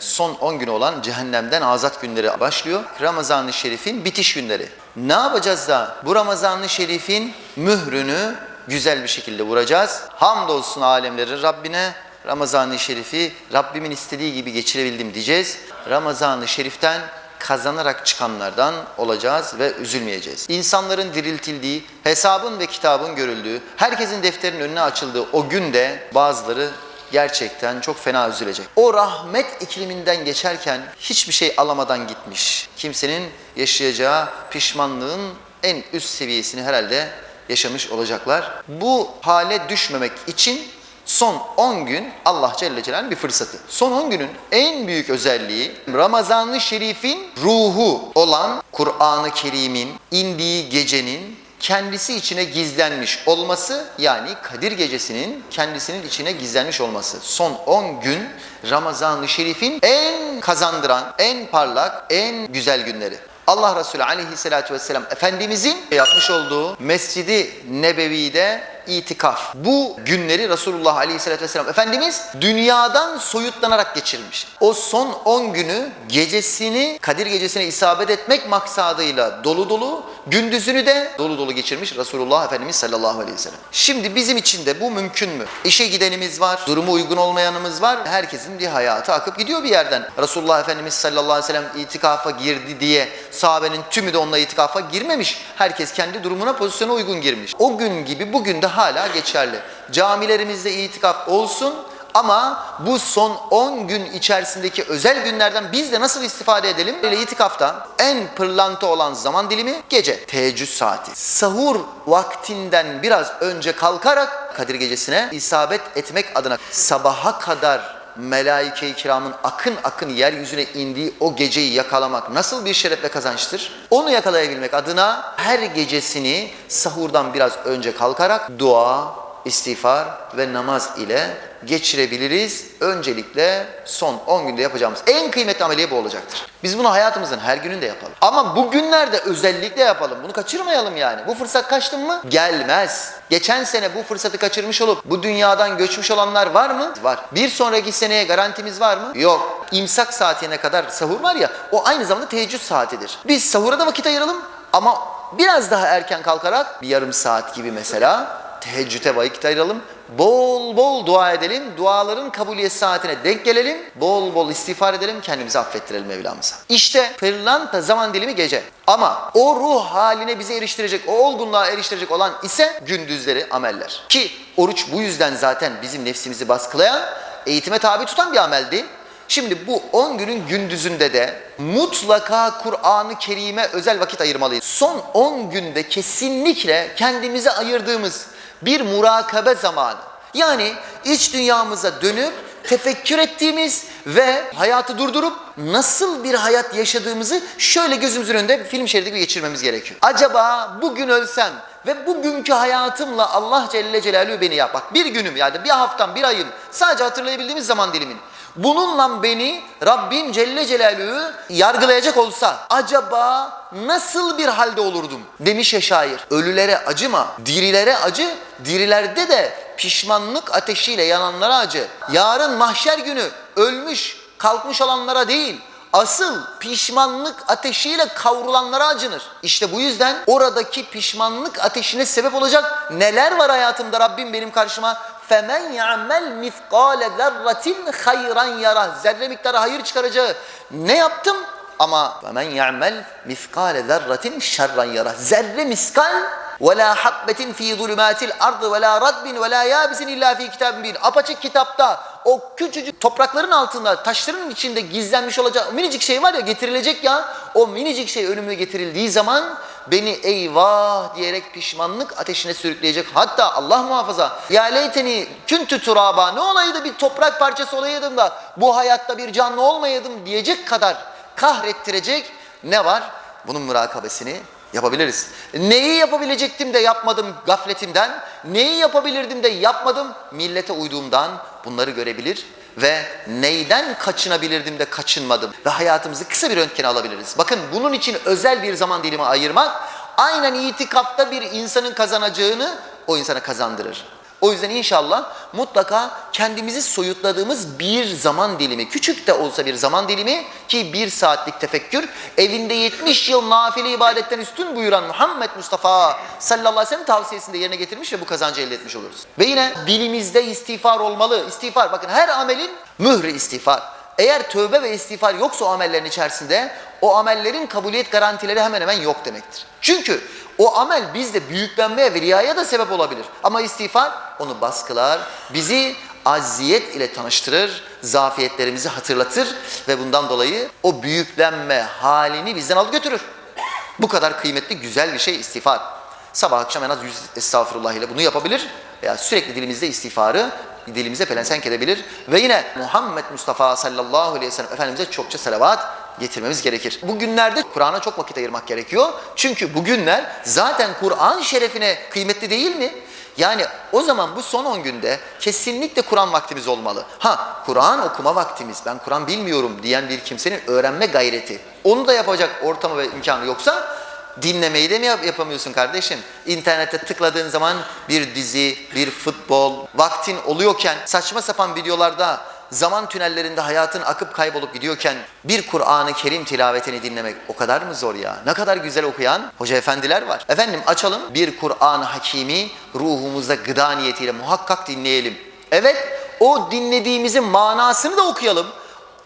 son 10 günü olan cehennemden azat günleri başlıyor. Ramazan-ı Şerif'in bitiş günleri. Ne yapacağız da bu Ramazan-ı Şerif'in mührünü güzel bir şekilde vuracağız. Hamdolsun alemlerin Rabbine Ramazan-ı Şerif'i Rabbimin istediği gibi geçirebildim diyeceğiz. Ramazan-ı Şerif'ten kazanarak çıkanlardan olacağız ve üzülmeyeceğiz. İnsanların diriltildiği, hesabın ve kitabın görüldüğü, herkesin defterinin önüne açıldığı o günde bazıları gerçekten çok fena üzülecek. O rahmet ikliminden geçerken hiçbir şey alamadan gitmiş. Kimsenin yaşayacağı pişmanlığın en üst seviyesini herhalde yaşamış olacaklar. Bu hale düşmemek için son 10 gün Allah Celle Celaluhu'nun bir fırsatı. Son 10 günün en büyük özelliği Ramazan-ı Şerif'in ruhu olan Kur'an-ı Kerim'in indiği gecenin kendisi içine gizlenmiş olması yani Kadir Gecesi'nin kendisinin içine gizlenmiş olması. Son 10 gün Ramazan-ı Şerif'in en kazandıran, en parlak, en güzel günleri. Allah Resulü aleyhissalatü vesselam Efendimizin yapmış olduğu Mescidi Nebevi'de itikaf. Bu günleri Resulullah aleyhissalatü vesselam Efendimiz dünyadan soyutlanarak geçirmiş. O son 10 günü gecesini Kadir gecesine isabet etmek maksadıyla dolu dolu, gündüzünü de dolu dolu geçirmiş Resulullah Efendimiz sallallahu aleyhi ve. Şimdi bizim için de bu mümkün mü? İşe gidenimiz var, durumu uygun olmayanımız var. Herkesin bir hayatı akıp gidiyor bir yerden. Resulullah Efendimiz sallallahu aleyhi ve itikafa girdi diye sahabenin tümü de onunla itikafa girmemiş. Herkes kendi durumuna pozisyona uygun girmiş. O gün gibi bugün de hala geçerli. Camilerimizde itikaf olsun ama bu son 10 gün içerisindeki özel günlerden biz de nasıl istifade edelim? Böyle itikafta en pırlanta olan zaman dilimi gece. Teheccüd saati. Sahur vaktinden biraz önce kalkarak Kadir gecesine isabet etmek adına sabaha kadar melaike-i kiramın akın akın yeryüzüne indiği o geceyi yakalamak nasıl bir şeref ve kazançtır? Onu yakalayabilmek adına her gecesini sahurdan biraz önce kalkarak dua, istiğfar ve namaz ile geçirebiliriz. Öncelikle son 10 günde yapacağımız en kıymetli ameliye bu olacaktır. Biz bunu hayatımızın her gününde yapalım. Ama bu günlerde özellikle yapalım. Bunu kaçırmayalım yani. Bu fırsat kaçtı mı? Gelmez. Geçen sene bu fırsatı kaçırmış olup bu dünyadan göçmüş olanlar var mı? Var. Bir sonraki seneye garantimiz var mı? Yok. İmsak saatine kadar sahur var ya o aynı zamanda teheccüd saatidir. Biz sahura da vakit ayıralım ama biraz daha erken kalkarak bir yarım saat gibi mesela teheccüde vakit ayıralım. Bol bol dua edelim. Duaların kabuliyet saatine denk gelelim. Bol bol istiğfar edelim. Kendimizi affettirelim Mevlamıza. İşte pırlanta zaman dilimi gece. Ama o ruh haline bizi eriştirecek, o olgunluğa eriştirecek olan ise gündüzleri ameller. Ki oruç bu yüzden zaten bizim nefsimizi baskılayan, eğitime tabi tutan bir ameldi. Şimdi bu 10 günün gündüzünde de mutlaka Kur'an-ı Kerim'e özel vakit ayırmalıyız. Son 10 günde kesinlikle kendimize ayırdığımız bir murakabe zamanı. Yani iç dünyamıza dönüp tefekkür ettiğimiz ve hayatı durdurup nasıl bir hayat yaşadığımızı şöyle gözümüzün önünde film şeridi gibi geçirmemiz gerekiyor. Acaba bugün ölsem ve bugünkü hayatımla Allah Celle Celaluhu beni yap. Bak bir günüm yani bir haftam, bir ayım sadece hatırlayabildiğimiz zaman dilimini. Bununla beni Rabbim Celle Celaluhu yargılayacak olsa acaba nasıl bir halde olurdum? Demiş ya şair. Ölülere acıma, dirilere acı, dirilerde de pişmanlık ateşiyle yananlara acı. Yarın mahşer günü ölmüş, kalkmış olanlara değil, asıl pişmanlık ateşiyle kavrulanlara acınır. İşte bu yüzden oradaki pişmanlık ateşine sebep olacak neler var hayatımda Rabbim benim karşıma femen ya'mel mithqale zerratin hayran yara. Zerre miktarı hayır çıkaracağı ne yaptım? Ama femen ya'mel mithqale zerratin şerran yara. Zerre miskal ve la habbetin fi zulumatil ardı ve la radbin ve la yabisin illa fi kitabin bin. Apaçık kitapta o küçücük toprakların altında taşların içinde gizlenmiş olacak minicik şey var ya getirilecek ya o minicik şey önüme getirildiği zaman beni eyvah diyerek pişmanlık ateşine sürükleyecek. Hatta Allah muhafaza ya leyteni küntü turaba ne olaydı bir toprak parçası olaydım da bu hayatta bir canlı olmayaydım diyecek kadar kahrettirecek ne var? Bunun mürakabesini yapabiliriz. Neyi yapabilecektim de yapmadım gafletimden, neyi yapabilirdim de yapmadım millete uyduğumdan bunları görebilir ve neyden kaçınabilirdim de kaçınmadım ve hayatımızı kısa bir röntgen alabiliriz. Bakın bunun için özel bir zaman dilimi ayırmak aynen itikafta bir insanın kazanacağını o insana kazandırır. O yüzden inşallah mutlaka kendimizi soyutladığımız bir zaman dilimi, küçük de olsa bir zaman dilimi ki bir saatlik tefekkür, evinde 70 yıl nafile ibadetten üstün buyuran Muhammed Mustafa sallallahu aleyhi ve sellem tavsiyesini de yerine getirmiş ve bu kazancı elde etmiş oluruz. Ve yine dilimizde istiğfar olmalı. İstiğfar, bakın her amelin mührü istiğfar. Eğer tövbe ve istiğfar yoksa o amellerin içerisinde o amellerin kabuliyet garantileri hemen hemen yok demektir. Çünkü o amel bizde büyüklenmeye ve riyaya da sebep olabilir. Ama istiğfar onu baskılar, bizi aziyet ile tanıştırır, zafiyetlerimizi hatırlatır ve bundan dolayı o büyüklenme halini bizden alıp götürür. Bu kadar kıymetli güzel bir şey istiğfar. Sabah akşam en az 100 estağfurullah ile bunu yapabilir veya sürekli dilimizde istiğfarı dilimize pelensenk edebilir. Ve yine Muhammed Mustafa sallallahu aleyhi ve sellem Efendimiz'e çokça salavat getirmemiz gerekir. Bu günlerde Kur'an'a çok vakit ayırmak gerekiyor. Çünkü bu günler zaten Kur'an şerefine kıymetli değil mi? Yani o zaman bu son 10 günde kesinlikle Kur'an vaktimiz olmalı. Ha Kur'an okuma vaktimiz, ben Kur'an bilmiyorum diyen bir kimsenin öğrenme gayreti. Onu da yapacak ortamı ve imkanı yoksa dinlemeyi de mi yap- yapamıyorsun kardeşim? İnternette tıkladığın zaman bir dizi, bir futbol, vaktin oluyorken saçma sapan videolarda zaman tünellerinde hayatın akıp kaybolup gidiyorken bir Kur'an-ı Kerim tilavetini dinlemek o kadar mı zor ya? Ne kadar güzel okuyan hoca efendiler var. Efendim açalım bir Kur'an-ı Hakimi ruhumuza gıda niyetiyle muhakkak dinleyelim. Evet o dinlediğimizin manasını da okuyalım.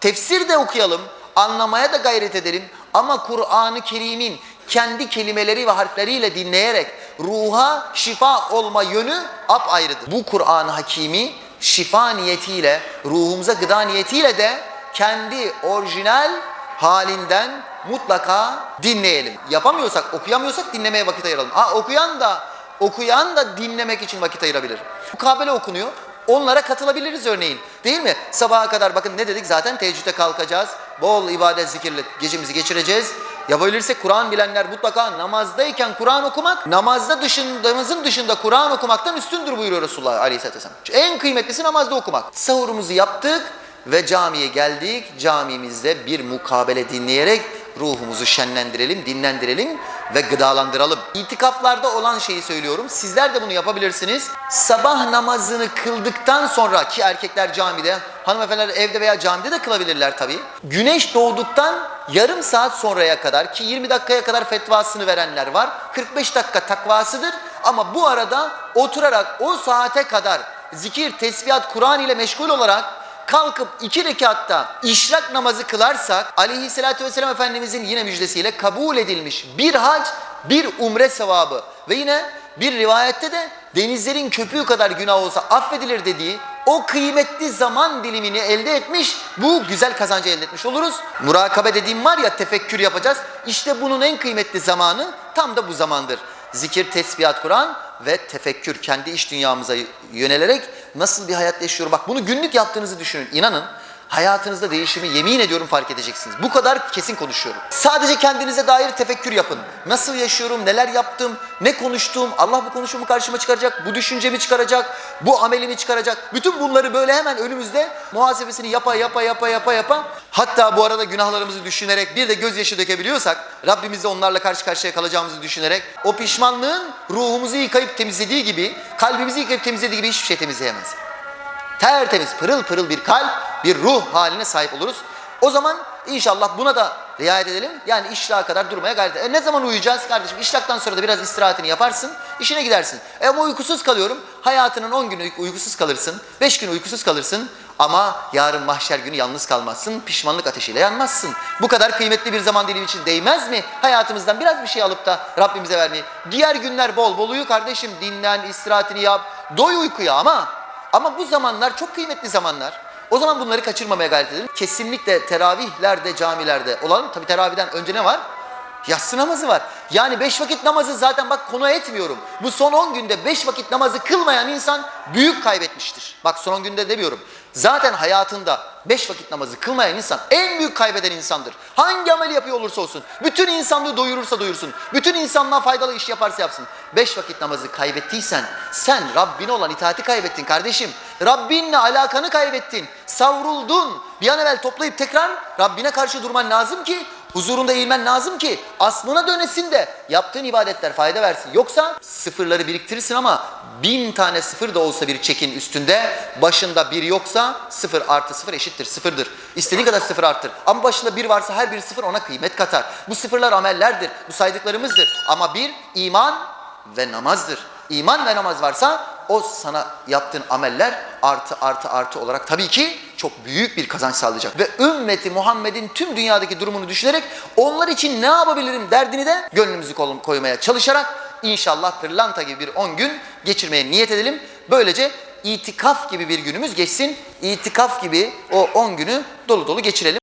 Tefsir de okuyalım, anlamaya da gayret edelim. Ama Kur'an-ı Kerim'in kendi kelimeleri ve harfleriyle dinleyerek ruha şifa olma yönü apayrıdır. Bu Kur'an-ı Hakimi şifa niyetiyle, ruhumuza gıda niyetiyle de kendi orijinal halinden mutlaka dinleyelim. Yapamıyorsak, okuyamıyorsak dinlemeye vakit ayıralım. Ha okuyan da okuyan da dinlemek için vakit ayırabilir. Mukabele okunuyor. Onlara katılabiliriz örneğin. Değil mi? Sabaha kadar bakın ne dedik zaten teheccüde kalkacağız. Bol ibadet zikirle gecemizi geçireceğiz. Yapabilirsek Kur'an bilenler mutlaka namazdayken Kur'an okumak, namazda dışındamızın dışında Kur'an okumaktan üstündür buyuruyor Resulullah Aleyhisselatü Vesselam. En kıymetlisi namazda okumak. Sahurumuzu yaptık ve camiye geldik. Camimizde bir mukabele dinleyerek ruhumuzu şenlendirelim, dinlendirelim ve gıdalandıralım. İtikaflarda olan şeyi söylüyorum. Sizler de bunu yapabilirsiniz. Sabah namazını kıldıktan sonra ki erkekler camide, hanımefendiler evde veya camide de kılabilirler tabii. Güneş doğduktan yarım saat sonraya kadar ki 20 dakikaya kadar fetvasını verenler var. 45 dakika takvasıdır ama bu arada oturarak o saate kadar zikir, tesbihat, Kur'an ile meşgul olarak kalkıp iki rekatta işrak namazı kılarsak aleyhissalatü vesselam Efendimizin yine müjdesiyle kabul edilmiş bir hac bir umre sevabı ve yine bir rivayette de denizlerin köpüğü kadar günah olsa affedilir dediği o kıymetli zaman dilimini elde etmiş bu güzel kazancı elde etmiş oluruz. Murakabe dediğim var ya tefekkür yapacağız. İşte bunun en kıymetli zamanı tam da bu zamandır. Zikir, tesbihat, Kur'an ve tefekkür kendi iş dünyamıza yönelerek nasıl bir hayat yaşıyorum. Bak bunu günlük yaptığınızı düşünün. İnanın hayatınızda değişimi yemin ediyorum fark edeceksiniz. Bu kadar kesin konuşuyorum. Sadece kendinize dair tefekkür yapın. Nasıl yaşıyorum, neler yaptım, ne konuştum, Allah bu konuşumu karşıma çıkaracak, bu düşüncemi çıkaracak, bu amelimi çıkaracak. Bütün bunları böyle hemen önümüzde muhasebesini yapa yapa yapa yapa yapa. Hatta bu arada günahlarımızı düşünerek bir de gözyaşı dökebiliyorsak Rabbimizle onlarla karşı karşıya kalacağımızı düşünerek o pişmanlığın ruhumuzu yıkayıp temizlediği gibi kalbimizi yıkayıp temizlediği gibi hiçbir şey temizleyemez tertemiz pırıl pırıl bir kalp, bir ruh haline sahip oluruz. O zaman inşallah buna da riayet edelim. Yani işrağa kadar durmaya gayret edelim. E ne zaman uyuyacağız kardeşim? İşraktan sonra da biraz istirahatini yaparsın, işine gidersin. E ama uykusuz kalıyorum. Hayatının 10 günü uykusuz kalırsın, 5 gün uykusuz kalırsın. Ama yarın mahşer günü yalnız kalmazsın, pişmanlık ateşiyle yanmazsın. Bu kadar kıymetli bir zaman dilimi için değmez mi? Hayatımızdan biraz bir şey alıp da Rabbimize vermeyi. Diğer günler bol bol uyu kardeşim, dinlen, istirahatini yap, doy uykuya ama ama bu zamanlar çok kıymetli zamanlar. O zaman bunları kaçırmamaya gayret edelim. Kesinlikle teravihlerde, camilerde olalım. Tabi teravihden önce ne var? Yatsı namazı var. Yani beş vakit namazı zaten bak konu etmiyorum. Bu son 10 günde beş vakit namazı kılmayan insan büyük kaybetmiştir. Bak son 10 günde demiyorum. Zaten hayatında beş vakit namazı kılmayan insan en büyük kaybeden insandır. Hangi ameli yapıyor olursa olsun. Bütün insanlığı doyurursa doyursun. Bütün insanlığa faydalı iş yaparsa yapsın. Beş vakit namazı kaybettiysen sen Rabbine olan itaati kaybettin kardeşim. Rabbinle alakanı kaybettin. Savruldun. Bir an evvel toplayıp tekrar Rabbine karşı durman lazım ki huzurunda eğilmen lazım ki aslına dönesin de yaptığın ibadetler fayda versin. Yoksa sıfırları biriktirirsin ama bin tane sıfır da olsa bir çekin üstünde başında bir yoksa sıfır artı sıfır eşittir sıfırdır. İstediğin kadar sıfır arttır. Ama başında bir varsa her bir sıfır ona kıymet katar. Bu sıfırlar amellerdir. Bu saydıklarımızdır. Ama bir iman ve namazdır. İman ve namaz varsa o sana yaptığın ameller artı artı artı olarak tabii ki çok büyük bir kazanç sağlayacak. Ve ümmeti Muhammed'in tüm dünyadaki durumunu düşünerek onlar için ne yapabilirim derdini de gönlümüzü koymaya çalışarak inşallah pırlanta gibi bir 10 gün geçirmeye niyet edelim. Böylece itikaf gibi bir günümüz geçsin. İtikaf gibi o 10 günü dolu dolu geçirelim.